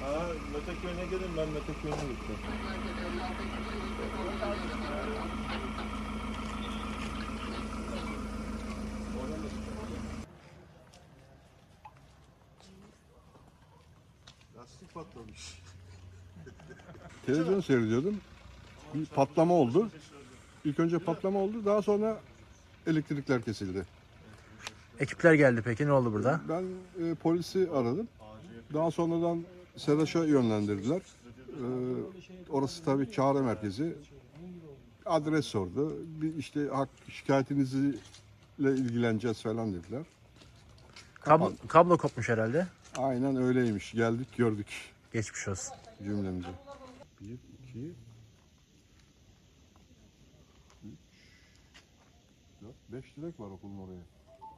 Ha, Mete köyüne gelin ben Mete köyüne gittim. Lastik patlamış. Televizyon seyrediyordum. Bir patlama oldu. İlk önce patlama oldu. Daha sonra elektrikler kesildi. Ekipler geldi peki ne oldu burada? Ben e, polisi aradım. Daha sonradan SEDAŞ'a yönlendirdiler. E, orası tabii çağrı merkezi. Adres sordu. Bir işte hak şikayetinizle ilgileneceğiz falan dediler. Kablo, kablo kopmuş herhalde. Aynen öyleymiş. Geldik gördük Geçmiş olsun. cümlemizi. 1, 2, beş direk var okulun oraya.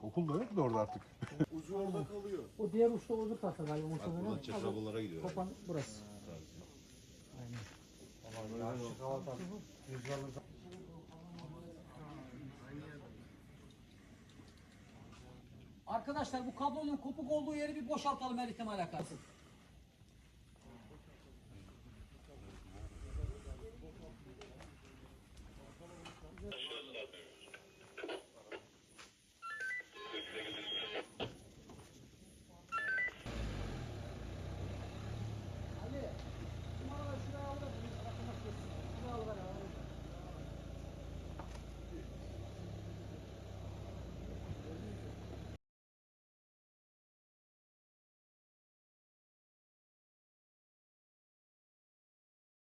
Okul da yok da orada artık. Ucu orada kalıyor. O diğer uçta öbür tarafta galiba muhtemelen. Çetrabalara gidiyor. Kopan burası. Arkadaşlar bu kablonun kopuk olduğu yeri bir boşaltalım her ihtimal alakası.